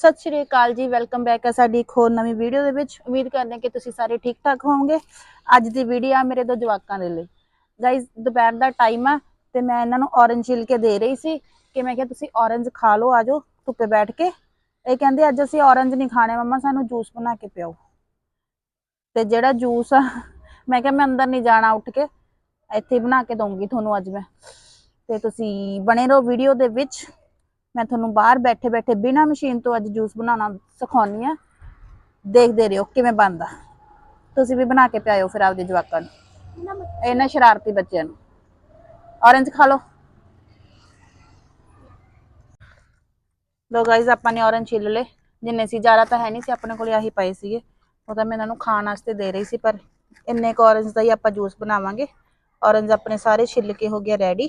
ਸਤਿ ਸ਼੍ਰੀ ਅਕਾਲ ਜੀ welcome back ਹੈ ਸਾਡੀ ਇੱਕ ਹੋਰ ਨਵੀਂ ਵੀਡੀਓ ਦੇ ਵਿੱਚ। ਉਮੀਦ ਕਰਦੇ ਹਾਂ ਕਿ ਤੁਸੀਂ ਸਾਰੇ ਠੀਕ ਠਾਕ ਹੋਵੋਗੇ। ਅੱਜ ਦੀ ਵੀਡੀਓ ਆ ਮੇਰੇ ਦੋ ਜਵਾਕਾਂ ਦੇ ਲਈ। ਗਾਇਸ ਦੁਪਹਿਰ ਦਾ ਟਾਈਮ ਆ ਤੇ ਮੈਂ ਇਹਨਾਂ ਨੂੰ ਔਰੰਜ ਛਿਲ ਕੇ ਦੇ ਰਹੀ ਸੀ ਕਿ ਮੈਂ ਕਿਹਾ ਤੁਸੀਂ ਔਰੰਜ ਖਾ ਲਓ ਆਜੋ ਧੁੱਪੇ ਬੈਠ ਕੇ। ਇਹ ਕਹਿੰਦੇ ਅੱਜ ਅਸੀਂ ਔਰੰਜ ਨਹੀਂ ਖਾਣੇ, ਮੰਮਾ ਸਾਨੂੰ ਜੂਸ ਬਣਾ ਕੇ ਪਿਆਓ। ਤੇ ਜਿਹੜਾ ਜੂਸ ਆ, ਮੈਂ ਕਿਹਾ ਮੈਂ ਅੰਦਰ ਨਹੀਂ ਜਾਣਾ ਉੱਠ ਕੇ। ਇੱਥੇ ਬਣਾ ਕੇ ਦਊਂਗੀ ਤੁਹਾਨੂੰ ਅੱਜ ਮੈਂ। ਤੇ ਤੁਸੀਂ ਬਣੇ ਰਹੋ ਵੀਡੀਓ ਦੇ ਵਿੱਚ। ਮੈਂ ਤੁਹਾਨੂੰ ਬਾਹਰ ਬੈਠੇ ਬੈਠੇ ਬਿਨਾ ਮਸ਼ੀਨ ਤੋਂ ਅੱਜ ਜੂਸ ਬਣਾਉਣਾ ਸਿਖਾਉਣੀ ਆ। ਦੇਖਦੇ ਰਹੋ ਕਿਵੇਂ ਬਣਦਾ। ਤੁਸੀਂ ਵੀ ਬਣਾ ਕੇ ਪਿਆਇਓ ਫਿਰ ਆਪਦੇ ਜਵਾਕਾਂ ਨੂੰ। ਇਹਨਾਂ ਸ਼ਰਾਰਤੀ ਬੱਚਿਆਂ ਨੂੰ। ਔਰੰਜ ਖਾ ਲਓ। ਲੋ ਗਾਇਜ਼ ਆਪਾਂ ਨੇ ਔਰੰਜ ਛਿੱਲ ਲਏ। ਜਿੰਨੇ ਸੀ ਜ਼ਿਆਦਾ ਤਾਂ ਹੈ ਨਹੀਂ ਸੀ, ਆਪਣੇ ਕੋਲ ਆਹੀ ਪਏ ਸੀਗੇ। ਉਹ ਤਾਂ ਮੈਂ ਇਹਨਾਂ ਨੂੰ ਖਾਣ ਵਾਸਤੇ ਦੇ ਰਹੀ ਸੀ, ਪਰ ਇੰਨੇ ਕੁ ਔਰੰਜ ਦਾ ਹੀ ਆਪਾਂ ਜੂਸ ਬਣਾਵਾਂਗੇ। ਔਰੰਜ ਆਪਣੇ ਸਾਰੇ ਛਿੱਲ ਕੇ ਹੋ ਗਿਆ ਰੈਡੀ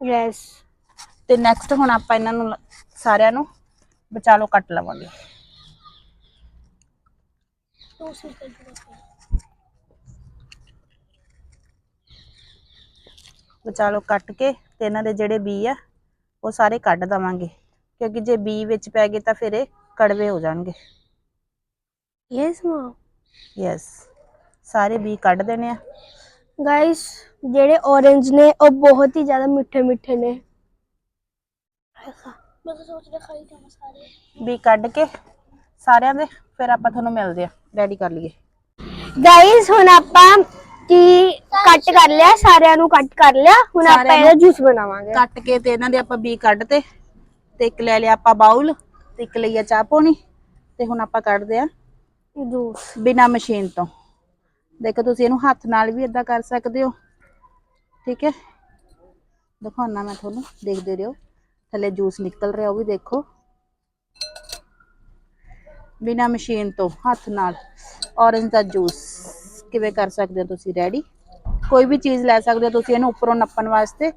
ਯੈਸ ਤੇ ਨੈਕਸਟ ਹੁਣ ਆਪਾਂ ਇਹਨਾਂ ਨੂੰ ਸਾਰਿਆਂ ਨੂੰ ਵਿਚਾਲੋ ਕੱਟ ਲਵਾਂਗੇ। ਵਿਚਾਲੋ ਕੱਟ ਕੇ ਤੇ ਇਹਨਾਂ ਦੇ ਜਿਹੜੇ ਬੀ ਆ ਉਹ ਸਾਰੇ ਕੱਢ ਦਵਾਂਗੇ। ਕਿਉਂਕਿ ਜੇ ਬੀ ਵਿੱਚ ਪੈ ਗਏ ਤਾਂ ਫਿਰ ਇਹ ਕੜਵੇ ਹੋ ਜਾਣਗੇ। ਯੈਸ ਮਾਂ ਯੈਸ ਸਾਰੇ ਬੀ ਕੱਢ ਦੇਣੇ ਆ। ਗਾਇਸ ਜਿਹੜੇ orange ਨੇ ਉਹ ਬਹੁਤ ਹੀ ਜ਼ਿਆਦਾ ਮਿੱਠੇ ਮਿੱਠੇ ਨੇ। ਮੈਂ ਤਾਂ ਸੋਚ ਰਿਹਾ ਖਾਈ ਜਾਵਾਂ ਸਾਰੇ ਬੀ ਕੱਢ ਕੇ ਸਾਰਿਆਂ ਦੇ ਫਿਰ ਆਪਾਂ ਤੁਹਾਨੂੰ ਮਿਲਦੇ ਆ ਰੈਡੀ ਕਰ ਲਈਏ। ਗਾਇਸ ਹੁਣ ਆਪਾਂ ਕੀ ਕੱਟ ਕਰ ਲਿਆ? ਸਾਰਿਆਂ ਨੂੰ ਕੱਟ ਕਰ ਲਿਆ। ਹੁਣ ਆਪਾਂ ਇਹਦਾ ਜੂਸ ਬਣਾਵਾਂਗੇ। ਕੱਟ ਕੇ ਤੇ ਇਹਨਾਂ ਦੇ ਆਪਾਂ ਬੀ ਕੱਢ ਤੇ ਤੇ ਇੱਕ ਲੈ ਲਿਆ ਆਪਾਂ ਬਾਉਲ ਤੇ ਇੱਕ ਲਈ ਆ ਚਾਹ ਪਾਉਣੀ ਤੇ ਹੁਣ ਆਪਾਂ ਕੱਢਦੇ ਆ ਜੂਸ। ਬਿਨਾ ਮਸ਼ੀਨ ਤੋਂ। ਦੇਖੋ ਤੁਸੀਂ ਇਹਨੂੰ ਹੱਥ ਨਾਲ ਵੀ ਇਦਾਂ ਕਰ ਸਕਦੇ ਹੋ। ਠੀਕ ਹੈ? ਦਿਖਾਉਣਾ ਮੈਂ ਤੁਹਾਨੂੰ ਦੇਖਦੇ ਰਹੋ। ਥੱਲੇ ਜੂਸ ਨਿਕਲ ਰਿਹਾ, ਉਹ ਵੀ ਦੇਖੋ। ਬਿਨਾ ਮਸ਼ੀਨ ਤੋਂ, ਹੱਥ ਨਾਲ। ਔਰੰਜ ਦਾ ਜੂਸ, ਕਿਵੇਂ ਕਰ ਸਕਦੇ ਹੋ ਤੁਸੀਂ ਰੈਡੀ? ਕੋਈ ਵੀ ਚੀਜ਼ ਲੈ ਸਕਦੇ ਹੋ ਤੁਸੀਂ ਇਹਨੂੰ ਉੱਪਰੋਂ ਨੱਪਣ ਵਾਸਤੇ,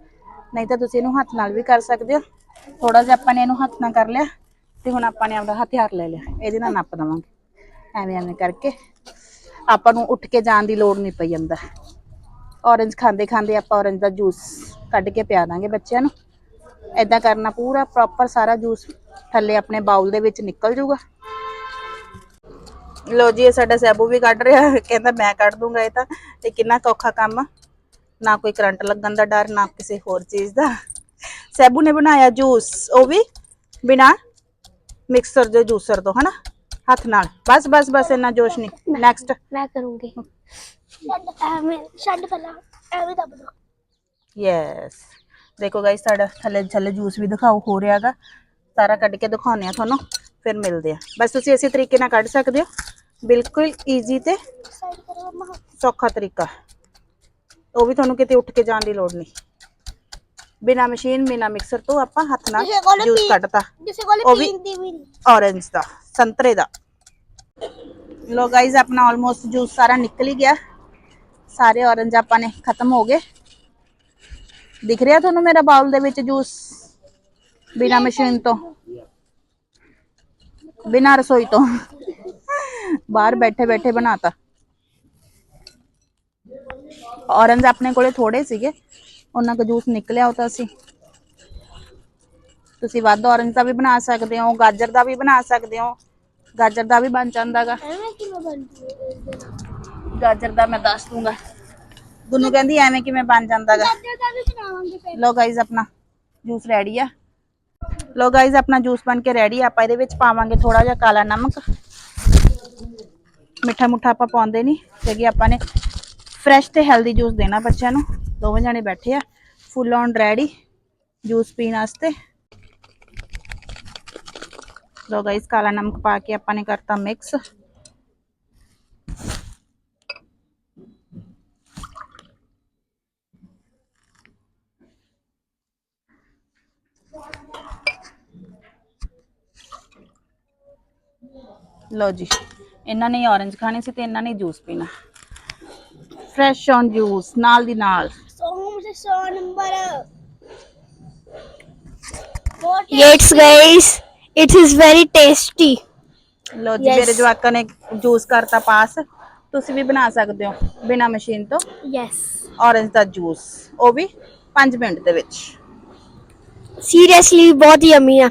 ਨਹੀਂ ਤਾਂ ਤੁਸੀਂ ਇਹਨੂੰ ਹੱਥ ਨਾਲ ਵੀ ਕਰ ਸਕਦੇ ਹੋ। ਥੋੜਾ ਜਿਹਾ ਆਪਾਂ ਨੇ ਇਹਨੂੰ ਹੱਥ ਨਾਲ ਕਰ ਲਿਆ ਤੇ ਹੁਣ ਆਪਾਂ ਨੇ ਆਪਦਾ ਹਥਿਆਰ ਲੈ ਲਿਆ। ਇਹਦੇ ਨਾਲ ਨੱਪ ਦਵਾਂਗੇ। ਐਵੇਂ ਐਵੇਂ ਕਰਕੇ ਆਪਾਂ ਨੂੰ ਉੱਠ ਕੇ ਜਾਣ ਦੀ ਲੋੜ ਨਹੀਂ ਪਈ ਅੰਦਰ। ਔਰੰਜ ਖਾਂਦੇ ਖਾਂਦੇ ਆਪਾਂ ਔਰੰਜ ਦਾ ਜੂਸ ਕੱਢ ਕੇ ਪਿਆ ਦਾਂਗੇ ਬੱਚਿਆਂ ਨੂੰ। ਐਦਾਂ ਕਰਨਾ ਪੂਰਾ ਪ੍ਰੋਪਰ ਸਾਰਾ ਜੂਸ ਥੱਲੇ ਆਪਣੇ ਬਾਉਲ ਦੇ ਵਿੱਚ ਨਿਕਲ ਜਾਊਗਾ। ਲੋ ਜੀ ਇਹ ਸਾਡਾ ਸੈਬੂ ਵੀ ਕੱਢ ਰਿਹਾ ਕਹਿੰਦਾ ਮੈਂ ਕੱਢ ਦੂੰਗਾ ਇਹ ਤਾਂ। ਇਹ ਕਿੰਨਾ ਔਖਾ ਕੰਮ ਨਾ ਕੋਈ ਕਰੰਟ ਲੱਗਣ ਦਾ ਡਰ ਨਾ ਕਿਸੇ ਹੋਰ ਚੀਜ਼ ਦਾ। ਸੈਬੂ ਨੇ ਬਣਾਇਆ ਜੂਸ ਉਹ ਵੀ ਬਿਨਾ ਮਿਕਸਰ ਦੇ ਜੂਸਰ ਤੋਂ ਹਨਾ? ਹੱਥ ਨਾਲ। ਬਸ ਬਸ ਬਸ ਇੰਨਾ ਜੋਸ਼ ਨਹੀਂ। ਨੈਕਸਟ ਮੈਂ ਕਰੂੰਗੀ। ਛੱਡ ਐਵੇਂ ਛੱਡ ਪਹਿਲਾਂ ਐਵੇਂ ਦੱਬ ਦੋ। ਯੈਸ ਦੇਖੋ ਗਾਇਸ ਸਾਡਾ ਥੱਲੇ ਥੱਲੇ ਜੂਸ ਵੀ ਦਿਖਾਓ ਹੋ ਰਿਹਾਗਾ ਸਾਰਾ ਕੱਢ ਕੇ ਦਿਖਾਉਂਦੇ ਆ ਤੁਹਾਨੂੰ ਫਿਰ ਮਿਲਦੇ ਆ ਬਸ ਤੁਸੀਂ ਇਸੇ ਤਰੀਕੇ ਨਾਲ ਕੱਢ ਸਕਦੇ ਹੋ ਬਿਲਕੁਲ ਈਜ਼ੀ ਤੇ ਸਾਈਡ ਕਰੋ ਮਮਾ ਸੌਖਾ ਤਰੀਕਾ ਉਹ ਵੀ ਤੁਹਾਨੂੰ ਕਿਤੇ ਉੱਠ ਕੇ ਜਾਣ ਦੀ ਲੋੜ ਨਹੀਂ ਬਿਨਾ ਮਸ਼ੀਨ ਬਿਨਾ ਮਿਕਸਰ ਤੋਂ ਆਪਾਂ ਹੱਥ ਨਾਲ ਕਿਸੇ ਕੋਲ ਜੂਸ ਪੀ- ਕੱਢਤਾ ਕਿਸੇ ਕੋਲ ਉਹ ਵੀ- ਪੀਣ ਦੀ ਵੀ ਨਹੀਂ ਔਰੰਜ ਦਾ ਸੰਤਰੇ ਦਾ ਲੋ ਗਾਇਜ਼ ਆਪਣਾ ਆਲਮੋਸਟ ਜੂਸ ਸਾਰਾ ਨਿਕਲ ਹੀ ਗਿਆ ਸਾਰੇ ਔਰੰਜ ਆਪਾਂ ਨੇ ਖਤਮ ਹੋ ਗਏ ਦਿਖ ਰਿਹਾ ਤੁਹਾਨੂੰ ਮੇਰਾ ਬਾਉਲ ਦੇ ਵਿੱਚ ਜੂਸ? ਬਿਨਾ ਮਸ਼ੀਨ ਤੋਂ। ਬਿਨਾ ਰਸੋਈ ਤੋਂ। ਬਾਹਰ ਬੈਠੇ ਬੈਠੇ ਬਣਾਤਾ। ਔਰੰਜ ਆਪਣੇ ਕੋਲੇ ਥੋੜੇ ਸੀਗੇ। ਉਹਨਾਂ ਦਾ ਜੂਸ ਨਿਕਲਿਆ ਉਹ ਤਾਂ ਅਸੀਂ। ਤੁਸੀਂ ਵੱਧ ਔਰੰਜ ਦਾ ਵੀ ਬਣਾ ਸਕਦੇ ਹੋ ਗਾਜਰ ਦਾ ਵੀ ਬਣਾ ਸਕਦੇ ਹੋ। ਗਾਜਰ ਦਾ ਵੀ ਬਣ ਜਾਂਦਾਗਾ। ਗਾਜਰ ਦਾ ਮੈਂ ਦੱਸ ਦੂੰਗਾ। ਗੁੰਨੂ ਕਹਿੰਦੀ ਐਵੇਂ ਕਿਵੇਂ ਬਣ ਜਾਂਦਾਗਾ ਲੋ ਗਾਈਜ਼ ਆਪਣਾ ਜੂਸ ਰੈਡੀ ਆ। ਲੋ ਗਾਈਜ਼ ਆਪਣਾ ਜੂਸ ਬਣ ਕੇ ਰੈਡੀ ਆ। ਆਪਾਂ ਇਹਦੇ ਵਿੱਚ ਪਾਵਾਂਗੇ ਥੋੜਾ ਜਿਹਾ ਕਾਲਾ ਨਮਕ। ਮਿੱਠਾ ਮੁੱਠਾ ਆਪਾਂ ਪਾਉਂਦੇ ਨਹੀਂ ਕਿਉਂਕਿ ਆਪਾਂ ਨੇ ਫਰੈਸ਼ ਤੇ ਹੈਲਦੀ ਜੂਸ ਦੇਣਾ ਬੱਚਿਆਂ ਨੂੰ। ਦੋਵੇਂ ਜਣੇ ਬੈਠੇ ਆ ਫੁੱਲ ਔਨ ਰੈਡੀ ਜੂਸ ਪੀਣ ਵਾਸਤੇ। ਲੋ ਗਾਈਜ਼ ਕਾਲਾ ਨਮਕ ਪਾ ਕੇ ਆਪਾਂ ਨੇ ਕਰਤਾ ਮਿਕਸ ਲੋ ਜੀ ਇਹਨਾਂ ਨੇ ਔਰੰਜ ਖਾਣੇ ਸੀ ਤੇ ਇਹਨਾਂ ਨੇ ਜੂਸ ਪੀਣਾ। ਫਰੈਸ਼ ਔਨ ਜੂਸ ਨਾਲ ਦੀ ਨਾਲ। ਸੋ ਮੁਝੇ 100 ਨੰਬਰ ਯੈਟਸ guys it is very tasty ਲੋ ਜੀ Yes. ਮੇਰੇ ਜਵਾਕਾਂ ਨੇ ਜੂਸ ਕਰਤਾ ਪਾਸ। ਤੁਸੀਂ ਵੀ ਬਣਾ ਸਕਦੇ ਹੋ ਬਿਨਾ ਮਸ਼ੀਨ ਤੋਂ। ਯੈਸ ਔਰੰਜ ਦਾ ਜੂਸ ਉਹ ਵੀ 5 ਮਿੰਟ ਦੇ ਵਿੱਚ। ਸੀਰੀਅਸਲੀ ਬਹੁਤ ਯਮੀ ਆ।